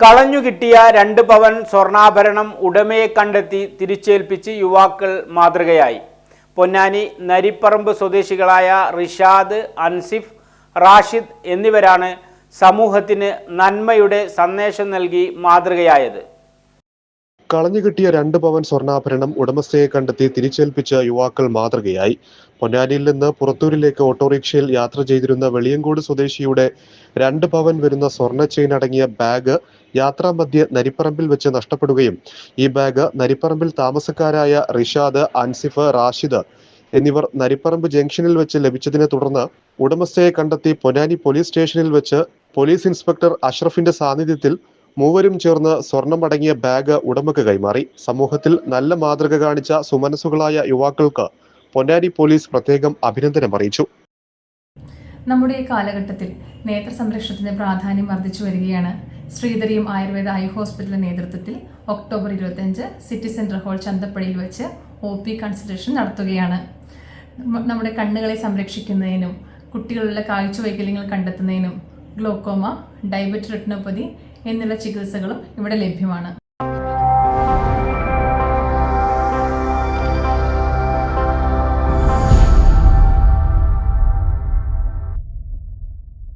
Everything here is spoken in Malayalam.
കളഞ്ഞുകിട്ടിയ രണ്ട് പവൻ സ്വർണാഭരണം ഉടമയെ കണ്ടെത്തി തിരിച്ചേൽപ്പിച്ച് യുവാക്കൾ മാതൃകയായി. പൊന്നാനി നരിപ്പറമ്പ് സ്വദേശികളായ റിഷാദ് അൻസിഫ് റാഷിദ് എന്നിവരാണ് സമൂഹത്തിന് നന്മയുടെ സന്ദേശം നൽകി മാതൃകയായത്. കളഞ്ഞു കിട്ടിയ രണ്ട് പവൻ സ്വർണാഭരണം ഉടമസ്ഥയെ കണ്ടെത്തി തിരിച്ചേൽപ്പിച്ച യുവാക്കൾ മാതൃകയായി. പൊന്നാനിയിൽ നിന്ന് പുറത്തൂരിലേക്ക് ഓട്ടോറിക്ഷയിൽ യാത്ര ചെയ്തിരുന്ന വെളിയങ്കോട് സ്വദേശിയുടെ രണ്ട് പവൻ വരുന്ന സ്വർണ ചെയിൻ അടങ്ങിയ ബാഗ് യാത്രാമധ്യേ നരിപ്പറമ്പിൽ വെച്ച് നഷ്ടപ്പെടുകയും ഈ ബാഗ് നരിപ്പറമ്പിൽ താമസക്കാരായ റിഷാദ് അൻസിഫ് റാഷിദ് എന്നിവർ നരിപ്പറമ്പ് ജംഗ്ഷനിൽ വെച്ച് ലഭിച്ചതിനെ തുടർന്ന് ഉടമസ്ഥയെ കണ്ടെത്തി പൊന്നാനി പോലീസ് സ്റ്റേഷനിൽ വെച്ച് പോലീസ് ഇൻസ്പെക്ടർ അഷ്റഫിന്റെ സാന്നിധ്യത്തിൽ മൂവരും ചേർന്ന് സ്വർണമടങ്ങിയ ബാഗ് ഉടമക്ക് കൈമാറി. സമൂഹത്തിൽ നല്ല മാതൃക കാണിച്ച സുമനസുകളായ യുവാക്കൾക്ക് പൊന്നാനി പോലീസ് പ്രത്യേകം അഭിനന്ദനം അറിയിച്ചു. നമ്മുടെ ഈ കാലഘട്ടത്തിൽ നേത്ര സംരക്ഷണത്തിന്റെ പ്രാധാന്യം വർദ്ധിച്ചു വരികയാണ്. ശ്രീധരിയും ആയുർവേദ ഐ ഹോസ്പിറ്റലിന്റെ നേതൃത്വത്തിൽ ഒക്ടോബർ ഇരുപത്തിയഞ്ച് സിറ്റി സെന്റർ ഹാൾ ചന്തപ്പടിയിൽ വെച്ച് ഒ പി കൺസൾട്ടേഷൻ നടത്തുകയാണ്. നമ്മുടെ കണ്ണുകളെ സംരക്ഷിക്കുന്നതിനും കുട്ടികളുടെ കാഴ്ച വൈകല്യങ്ങൾ കണ്ടെത്തുന്നതിനും ഗ്ലോക്കോമ ഡയബറ്റ് റെട്ടിനോപ്പതി എന്നുള്ള ചികിത്സകളും ഇവിടെ ലഭ്യമാണ്.